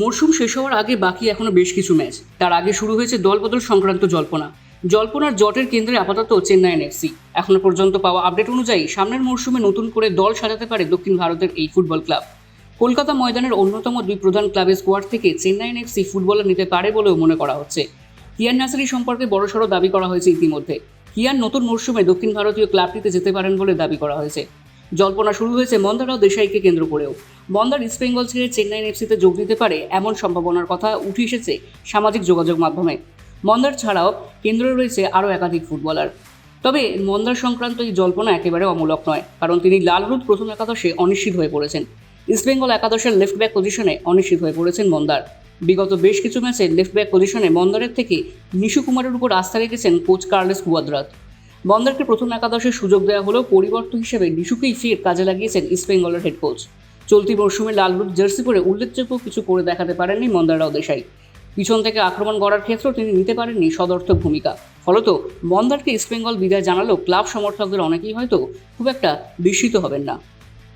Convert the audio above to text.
মরশুম শেষ হওয়ার আগে বাকি এখনও বেশ কিছু ম্যাচ। তার আগে শুরু হয়েছে দলবদল সংক্রান্ত জল্পনা। জল্পনার জটের কেন্দ্রে আপাতত চেন্নাইয়েন এফসি এখনও পর্যন্ত পাওয়া আপডেট অনুযায়ী সামনের মরশুমে নতুন করে দল সাজাতে পারে দক্ষিণ ভারতের এই ফুটবল ক্লাব। কলকাতা ময়দানের অন্যতম দুই প্রধান ক্লাবের স্কোয়াড থেকে চেন্নাইয়েন এফসি ফুটবলার নিতে পারে বলেও মনে করা হচ্ছে। কিয়ান নাসারি সম্পর্কে বড়সড় দাবি করা হয়েছে ইতিমধ্যে। কিয়ান নতুন মরশুমে দক্ষিণ ভারতীয় ক্লাবটিতে যেতে পারেন বলে দাবি করা হয়েছে। জল্পনা শুরু হয়েছে মন্দারাও দেশাইকে কেন্দ্র করেও। মন্দার ইস্ট বেঙ্গল ছেড়ে চেন্নাইন এফসিতে যোগ দিতে পারে এমন সম্ভাবনার কথা উঠে এসেছে সামাজিক যোগাযোগ মাধ্যমে। মন্দার ছাড়াও কেন্দ্রে রয়েছে আরও একাধিক ফুটবলার। তবে মন্দার সংক্রান্ত এই জল্পনা একেবারে অমূলক নয়, কারণ তিনি লাল হলুদ প্রথম একাদশে অনিশ্চিত হয়ে পড়েছেন। ইস্টবেঙ্গল একাদশের লেফট ব্যাক পজিশনে অনিশ্চিত হয়ে পড়েছেন মন্দার বিগত বেশ কিছু ম্যাচে লেফট ব্যাক পজিশনে মন্দারের থেকে নিশু কুমারের উপর আস্থা রেখেছেন কোচ কার্লেস কুয়াদ্রাত। বন্দারকে প্রথম একাদশে সুযোগ দেওয়া হলেও পরিবর্তন হিসেবে নিশুকেই ফের কাজে লাগিয়েছেন ইস্টবেঙ্গলের হেড কোচ চলতি মরশুমে লাল হলুদ জার্সি পরে উল্লেখযোগ্য কিছু করে দেখাতে পারেননি মন্দাররাও দেশাই পিছন থেকে আক্রমণ করার ক্ষেত্রেও তিনি নিতে পারেননি সদর্থক ভূমিকা। ফলত মন্দারকে ইস্টবেঙ্গল বিদায় জানালেও ক্লাব সমর্থকদের অনেকেই হয়তো খুব একটা বিস্মিত হবেন না।